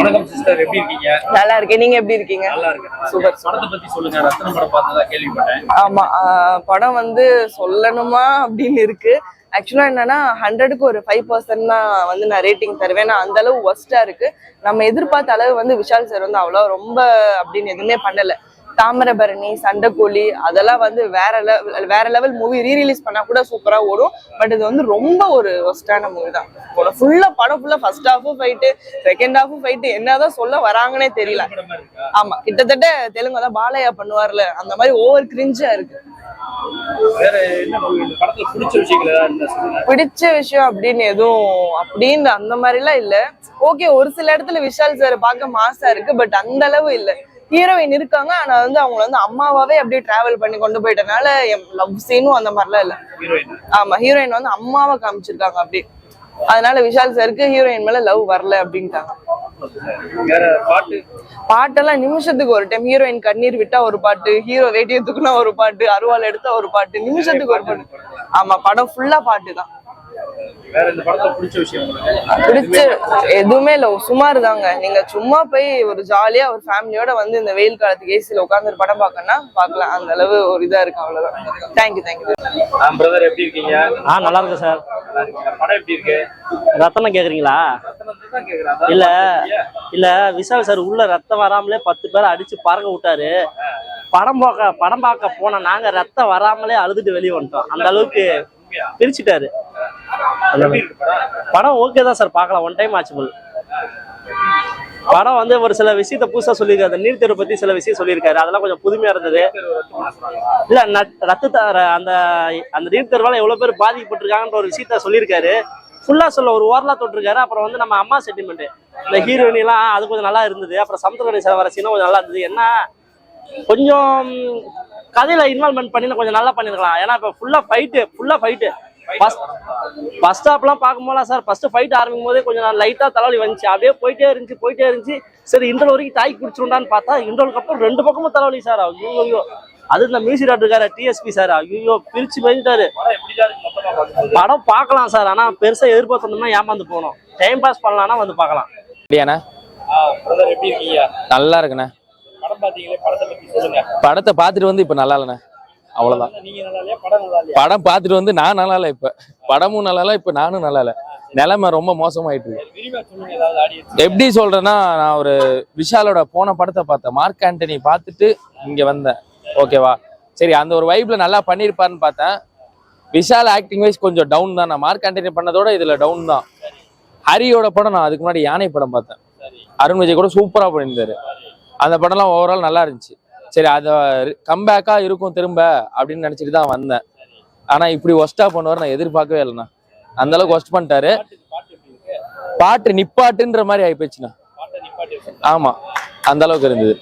வணக்கம் சிஸ்டர் எப்படி இருக்கீங்க? நல்லா இருக்கேன். நீங்க எப்படி இருக்கீங்க? நல்லா இருக்கேன். சூப்பர். படத்தை பத்தி சொல்லுங்க. ரத்தன படம் பார்த்ததா கேள்விப்பட்டேன். ஆமா படம் வந்து சொல்லணுமா அப்படின்னு இருக்கு. ஆக்சுவலா என்னன்னா ஹண்ட்ரடுக்கு ஒரு ஃபைவ் பர்சன்ட் தான் வந்து நான் ரேட்டிங் தருவேன். நான் அந்த அளவு ஒஸ்டா இருக்கு. நம்ம எதிர்பார்த்த அளவு வந்து விஷால் சார் வந்து அவ்வளோ ரொம்ப அப்படின்னு எதுவுமே பண்ணல. தாமிரபரணி சண்டைக்கோழி அதெல்லாம் வந்து வேற லெவல் வேற லெவல் மூவி ரீ ரிலீஸ் பண்ணா கூட சூப்பரா ஓடும். பட் இது வந்து ரொம்ப ஒரு ஒஸ்டான மூவி தான். ஃபுல்லா படம் ஃபுல்லா ஃபர்ஸ்ட் ஹாஃபும் ஃபைட்டு செகண்ட் ஹாஃபும் ஃபைட்டு என்னதான் சொல்ல வராங்கன்னே தெரியல. மாதிரி ஆமா கிட்டத்தட்ட தெலுங்கு தான் பாலையா பண்ணுவார்ல அந்த மாதிரி ஓவர் கிரிஞ்சா இருக்கு. பிடிச்ச விஷயம் அப்படின்னு எதுவும் அப்படின்னு அந்த மாதிரிலாம் இல்ல. ஓகே ஒரு சில இடத்துல விஷால் சார் பார்க்க மாசா இருக்கு பட் அந்த அளவு இல்ல. ஹீரோயின் இருக்காங்க ஆனா வந்து அவங்கள வந்து அம்மாவாவே அப்படியே டிராவல் பண்ணி கொண்டு போயிட்டனால லவ் சீனும் அந்த மாதிரிலாம் இல்ல. ஆமா ஹீரோயின் வந்து அம்மாவை காமிச்சிருக்காங்க அப்படி அதனால விஷால் சாருக்கு ஹீரோயின் மேல லவ் வரல அப்படின்ட்டாங்க. பாட்டெல்லாம் நிமிஷத்துக்கு ஒரு டைம் ஹீரோயின் கண்ணீர் விட்டா ஒரு பாட்டு ஹீரோ வேட்டியை தூக்குனா ஒரு பாட்டு அருவாள் எடுத்தா ஒரு பாட்டு நிமிஷத்துக்கு ஒரு பாட்டு. ஆமா படம் ஃபுல்லா பாட்டு தான் வேற இந்த படத்துல பிடிச்ச விஷயம் பிடிச்ச எதுவுமே இல்ல. சுமார் தாங்க நீங்க சும்மா போய் ஒரு ஜாலியா ஒரு ஃபேமிலியோட வந்து இந்த வெயில் காலத்துக்கு ஏசில உட்காந்து படம் பார்க்கணும்னா பார்க்கலாம். அந்த அளவு ஒரு இதா இருக்கு அவ்வளவுதான். தேங்க்யூ தேங்க்யூ பிரதர் எப்படி இருக்கீங்க? ஆ நல்லா இருக்கு சார்? படம் எப்படி இருக்கு? ரத்தனம் கேக்குறீங்களா? இல்ல? இல்ல விஷால் சார் உள்ள ரத்தம் வராமலே பத்து பேரை அடிச்சு பறக்க விட்டாரு. படம் பார்க்க படம் பார்க்க போன நாங்க ரத்தம் வராமலே அழுதுட்டு வெளியே வந்துட்டோம். அந்த அளவுக்கு? பிரிச்சுட்டாரு. படம்? ஓகே தான் சார் பார்க்கலாம். ஒன் டைம் ஆச்சு படம் வந்து ஒரு சில விஷயத்த புதுசா சொல்லியிருக்காரு. அந்த நீர் தேர்வு பத்தி சில விஷயம் சொல்லியிருக்காரு. அதெல்லாம் கொஞ்சம் புதுமையா இருந்தது. இல்ல நட்- ர- அந்த அந்த நீர் தேர்வால எவ்வளவு பேர் பாதிக்கப்பட்டிருக்காங்கன்ற ஒரு விஷயத்த சொல்லியிருக்காரு. ஃபுல்லா சொல்ல ஒரு ஓரலா தொட்டிருக்காரு. அப்புறம் வந்து நம்ம அம்மா சென்டிமெண்ட் இந்த ஹீரோயின் எல்லாம் அது கொஞ்சம் நல்லா இருந்தது. அப்புறம் சமுத்திரக்கணி சில வர சீனும் கொஞ்சம் நல்லா இருந்தது. என்ன கொஞ்சம் கதையில இன்வால்மெண்ட் பண்ணி கொஞ்சம் நல்லா பண்ணிருக்கலாம். ஏன்னா இப்ப ஃபுல்லா ஃபைட்டு ஃபுல்லா ஃபைட்டு ஃபர்ஸ்ட் ஃபர்ஸ்ட் ஹாப்லாம் பார்க்கும்போது சார் ஃபர்ஸ்ட் ஃபைட் ஆரம்பிக்கும் போதே கொஞ்சம் லைட்டா தலைவலி வந்துச்சு. அப்படியே போயிட்டே இருந்துச்சு போயிட்டே இருந்துச்சு. சரி இன்டர்வல் வரைக்கும் தாய் பிடிச்சிருந்தான்னு பார்த்தா இன்டர்வலுக்கு அப்புறம் ரெண்டு பக்கமும் தலைவலி சார் ஐயோ அது இந்த மியூசிக் டாக்டர் இருக்காரு டிஎஸ்பி சார் ஐயோ பிரிச்சு மேய்ஞ்சிட்டாரு படம் பார்க்கலாம் சார் ஆனா பெருசா எதிர்பார்த்தோம்னா ஏமாந்து போகணும். டைம் பாஸ் பண்ணலாம்னா வந்து பார்க்கலாம். அப்படியாண்ணா? நல்லா இருக்குண்ணே. படம் பாத்தீங்களே படத்தை பத்தி சொல்லுங்க. படத்தை பார்த்துட்டு வந்து இப்போ நல்லா இல்லைண்ணே. இல்லையா படம் பார்த்துட்டு வந்து நான் நல்லா இல்லை இப்போ. படமும் நல்லா இல்லை இப்போ நானும் நல்லா இல்லை நிலைமை ரொம்ப மோசமாயிட்டு இருக்கு. எப்படி சொல்றேன்னா நான் ஒரு விஷாலோட போன படத்தை பார்த்தேன். மார்க் ஆண்டனி பார்த்துட்டு இங்க வந்தேன். ஓகேவா? சரி அந்த ஒரு வைப்ல நல்லா பண்ணியிருப்பாருன்னு பார்த்தேன். விஷால் ஆக்டிங் வைஸ் கொஞ்சம் டவுன் தான். நான் மார்க் ஆண்டனி பண்ணதோட இதுல டவுன் தான். ஹரியோட படம் நான் அதுக்கு முன்னாடி யானை படம் பார்த்தேன். அருண் விஜய் கூட சூப்பரா பண்ணியிருந்தாரு. அந்த படம்லாம் ஓவரால் நல்லா இருந்துச்சு. சரி அதை கம்பேக்காக இருக்கும் திரும்ப அப்படின்னு நினச்சிட்டு தான் வந்தேன். ஆனால் இப்படி ஒஸ்டா பண்ணுவார் நான் எதிர்பார்க்கவே இல்லைண்ணா. அந்த அளவுக்கு ஒஸ்ட் பண்ணிட்டாரு. பாட்டு நிப்பாட்டுன்ற மாதிரி ஆயிப்போச்சுண்ணா ஆமாம் அந்த அளவுக்கு இருந்தது.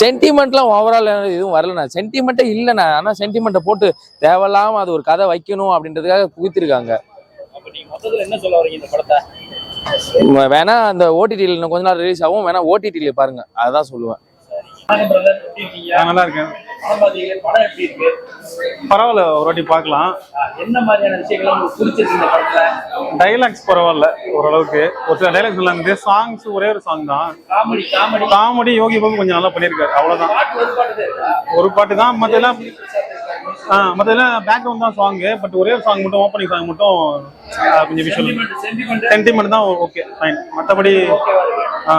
சென்டிமெண்ட்லாம் ஓவரால் எதுவும் வரலண்ணா. சென்டிமெண்ட்டே இல்லைண்ணா. ஆனால் சென்டிமெண்ட்டை போட்டு தேவையில்லாமல் அது ஒரு கதை வைக்கணும் அப்படின்றதுக்காக குவித்திருக்காங்க. என்ன சொல்ல வேணா அந்த ஓடிடியில் இன்னும் கொஞ்ச நாள் ரிலீஸ் ஆகும். வேணா ஓடிடியில் பாருங்க. அதான் சொல்லுவேன். நல்லா இருக்கேன். பரவாயில்ல ஒரு வாட்டி பார்க்கலாம். ஆ, என்ன மாதிரியான விஷயங்கள் உங்களுக்கு பிடிச்சிருக்கு இந்த படத்துல? டைலாக்ஸ் பரவாயில்ல ஓரளவுக்கு. ஒரு சில டைலாக்ஸ் நல்லா இருந்தது சாங்ஸ் ஒரே ஒரு சாங் தான். Comedy comedy comedy Yogi Babu கொஞ்சம் நல்லா பண்ணியிருக்காரு. அவ்வளவுதான். பாட்டு ஒரு பாட்டு தான் மற்றெல்லாம் ஆ மற்றெல்லாம் பேக்ரவுண்ட் தான் சாங்கு பட் ஒரே ஒரு சாங் மட்டும் ஓப்பனிங் சாங் மட்டும் கொஞ்சம் சென்டிமெண்ட் சென்டிமெண்ட் தான் ஓகே ஃபைன் மற்றபடி ஆ.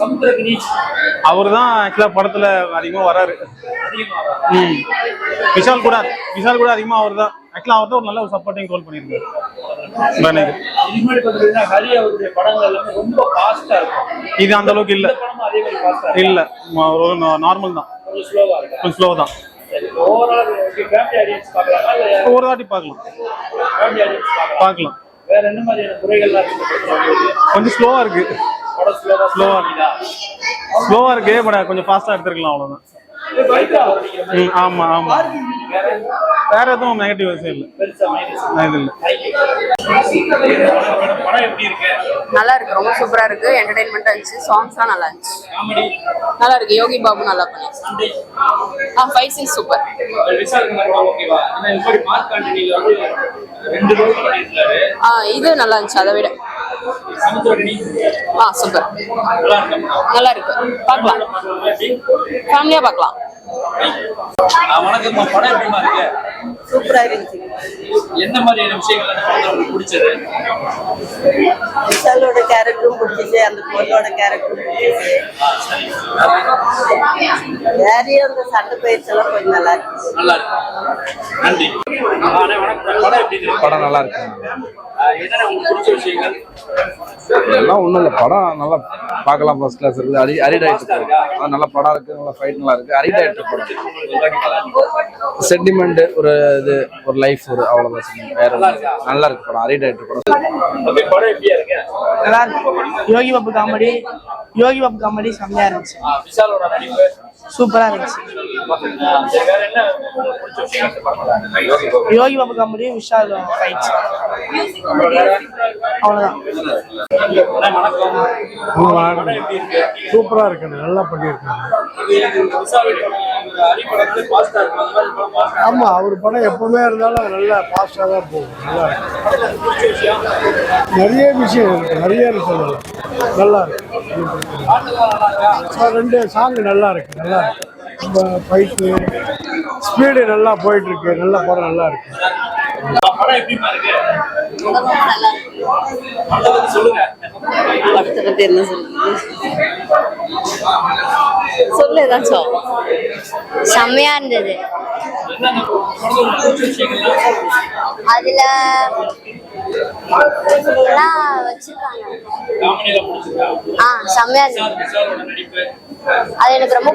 சமுத்திரகிரி அவர் தான் ஆக்சுவலாக படத்தில் அதிகமாக வராரு. விஷால் கூட விஷால் கூட அதிகமாக அவர் தான் ஆக்சுவலாக அவர் தான் ஒரு நல்ல ஒரு சப்போர்ட்டிங் ரோல் பண்ணியிருக்காரு. இது அந்த அளவுக்கு இல்லை. இல்லை. ஒரு நார்மல் தான். கொஞ்சம் ஸ்லோ தான். ஒரு வாட்டி பார்க்கலாம். பார்க்கலாம். வேற என்ன மாதிரியான குறைகள்லாம்? கொஞ்சம் ஸ்லோவா இருக்கு. ஸ்லோவா. Slow-ஆ ஸ்லோவா இருக்கு பட் கொஞ்சம் ஃபாஸ்டா எடுத்துருக்கலாம் அவ்வளவுதான். ஆமா ஆமா. வேற எதுவும் நெகட்டிவ் இல்லை. பெருசா நல்லா இருக்கு ரொம்ப சூப்பரா இருக்கு. என்டர்டைன்மெண்டா இருந்துச்சு. சாங்ஸ்லாம் நல்லா இருந்துச்சு. நல்லா இருக்கு. யோகி பாபு நல்லா பண்ணி ஆ ஃபைட் சீன் சூப்பர் ஆ இது நல்லா இருந்துச்சு அதை விட. ஆ சூப்பர் நல்லா இருக்கா. பார்க்கலாம் ஃபேமிலியா பார்க்கலாம். ஆ, வணக்கம்மா. படம் எப்படிமா இருக்கு? சூப்பரா இருந்துச்சு. என்ன மாதிரியான விஷயங்கள் பிடிச்சது? விஷாலோட கேரக்டரும் பிடிச்சிச்சு அந்த பொண்ணோட கேரக்டரும் பிடிச்சிச்சு. வேறையும் அந்த சண்டை பயிற்சியெல்லாம் கொஞ்சம் நல்லா இருக்கு நல்லா இருக்கு. நன்றி. படம் எப்படி இருக்கு படம் நல்லா இருக்கு. ஆ, என்னென்ன உங்களுக்கு பிடிச்ச விஷயங்கள்? எல்லாம் ஒன்றும் இல்லை. படம் நல்லா பார்க்கலாம். ஃபர்ஸ்ட் கிளாஸ் இருக்குது அரி அரிடாயிட்டு நல்ல படம் இருக்கு. நல்ல ஃபைட் நல்லா இருக்கு. அரிடாயிட்டு படம். சென்டிமெண்ட் ஒரு இது ஒரு லைஃப் ஒரு அவ்வளோதான் sentiment. வேற. நல்லா இருக்கு படம். படம் ஓகே படம். நல்லா இருக்கு. யோகி பாபு காமெடி யோகி பாபு காமெடி செம்மையா இருந்துச்சு. சூப்பரா இருந்துச்சு. யோகி பாபு காமெடி விஷால் ஃபைட்ஸ் படம் எப்படி இருக்கு? சூப்பரா இருக்கு நல்லா பண்ணியிருக்காங்க. இது விஷாலோட அடிப்படத்துல பாஸ்டா இருக்கு. அந்த மாதிரி படம் பாஸ்டா ஆமா அவர் படம் எப்பவுமே இருந்தாலும் அது நல்லா ஃபாஸ்டா தான் போகும். நல்லா இருக்கு. நிறைய விஷயம் இருக்கு நிறைய இருக்கு சொல்லலாம் நல்லா இருக்கு. ரெண்டு சாங் நல்லா இருக்கு நல்லா இருக்கு. ஃபைட்டு ஸ்பீடு நல்லா போயிட்டுருக்கு. நல்லா படம் நல்லா இருக்கு. படத்தை பத்தி என்ன சொல்றது சொல்லு ஏதாச்சும். செம்மையா இருந்தது. அதுல வச்சிருக்காங்க. ஆ செம்மையா நடிப்பு. அது எனக்கு ரொம்ப